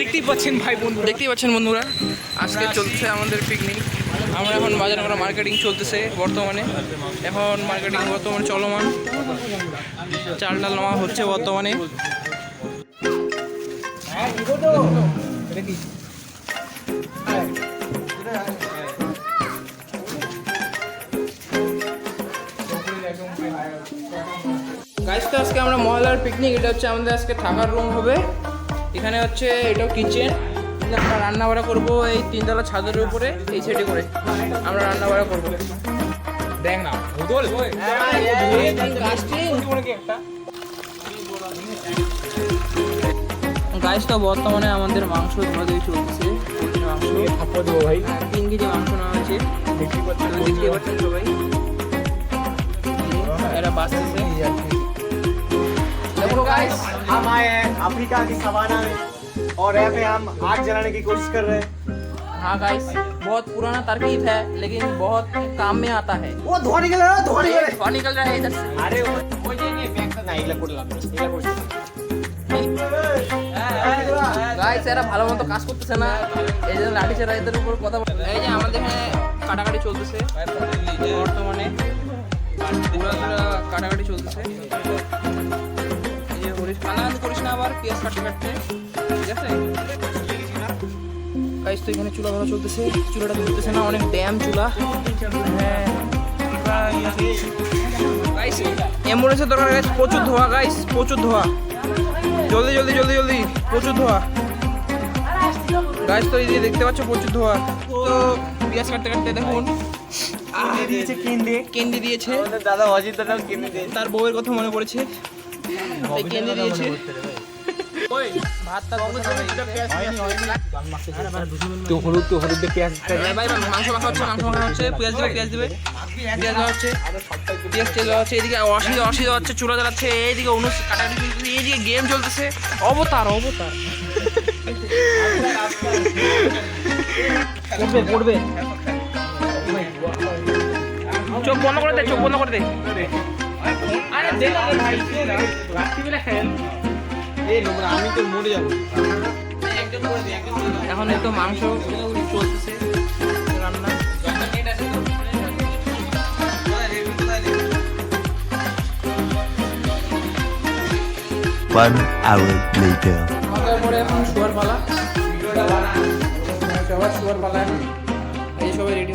দেখতেই পাচ্ছেন ভাই বন্ধু দেখতেই পাচ্ছেন বন্ধুরা, আজকে চলছে আমাদের পিকনিক আমরা এখন বাজারে করা মার্কেটিং চলতেছে বর্তমানে। এখন মার্কেটিং বর্তমানে চলমান। চাল ডাল নেওয়া হচ্ছে বর্তমানে। আজকে আমরা মহলার পিকনিক এটা হচ্ছে আমাদের আজকে থাকার রুম হবে। এখানে হচ্ছে এটাও কিচেন আমরা রান্না বাড়া করব এই তিনতলা ছাদের উপরে এই সাইডে করে। আমরা রান্না বাড়া করব। দেখ না ভূগোল। গাইস তো বর্তমানে আমাদের মাংস ধোয়া ধুয়ে চলতেছে মাংস ভাই তিন কেজি মাংস নেওয়া হয়েছে। দেখতে পাচ্ছেন সবাই। এরা বাঁচতেছে। দেখো গাইস हम आए हैं अफ्रीका की सवाना में और यहाँ पे हम आग जलाने की कोशिश कर रहे हैं हाँ गाइस बहुत पुराना तरकीब है लेकिन बहुत काम में आता है वो धोआ निकल रहा है धोआ निकल रहा धुआं निकल रहा है इधर से है अरे वो वो ये नहीं बैग से नहीं लग पड़ला नहीं लग গাইস এরা ভালো মতো কাজ করতেছে না এই জন্য লাঠি চারা এদের উপর কথা বল- এই যে আমাদের এখানে কাটাকাটি চলতেছে বর্তমানে পুরো পুরো কাটাকাটি চলতেছে এই টানান করিস না আবার পেঁয়াজ কাটতে কাটতে। ঠিক আছে? গাইস তো এখানে চুলা ধরা চলতেছে। চুলাটা চলতেছে না অনেক ড্যাম চুলা। হ্যাঁ। অ্যাম্বুলেন্সের দরকার গাইস প্রচুর ধোয়া গাইস প্রচুর ধোয়া। জলদি জলদি জলদি জলদি প্রচুর ধোয়া। গাইস তো এই দেখতে পাচ্ছ প্রচুর ধোয়া। তো পেঁয়াজ কাটতে কাটতে দেখুন। দিয়েছে কেন্দ্রে। কেন্দ্রে দিয়েছে। দাদা অজিত দাদাও কেন্দ্রে তার বউয়ের কথা মনে পড়েছে। মাখা হচ্ছে এইদিকে এইদিকে গেম চলতেছে অবতার অবতার চোখ বন্ধ করে দে, চোখ বন্ধ করে দে। আরে দে না রে ভাই রাত্রিবেলা খেল আমি তো মরে যাব। এখন এই তো মাংস চলতেছে রান্না। One hour later. আমাদের পরে এখন শুয়ার পালা। সবার শুয়ার পালা এই সবাই রেডি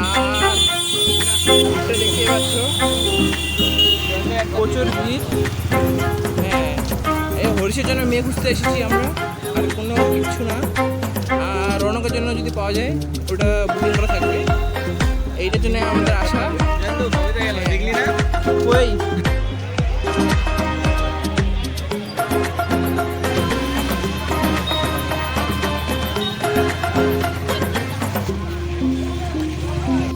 আর প্রচুর ভিড় হ্যাঁ এই হরিষের জন্য মেয়ে খুঁজতে এসেছি আমরা আর কোনো কিছু না আর রনকের জন্য যদি পাওয়া যায় ওটা বুকিং করা থাকবে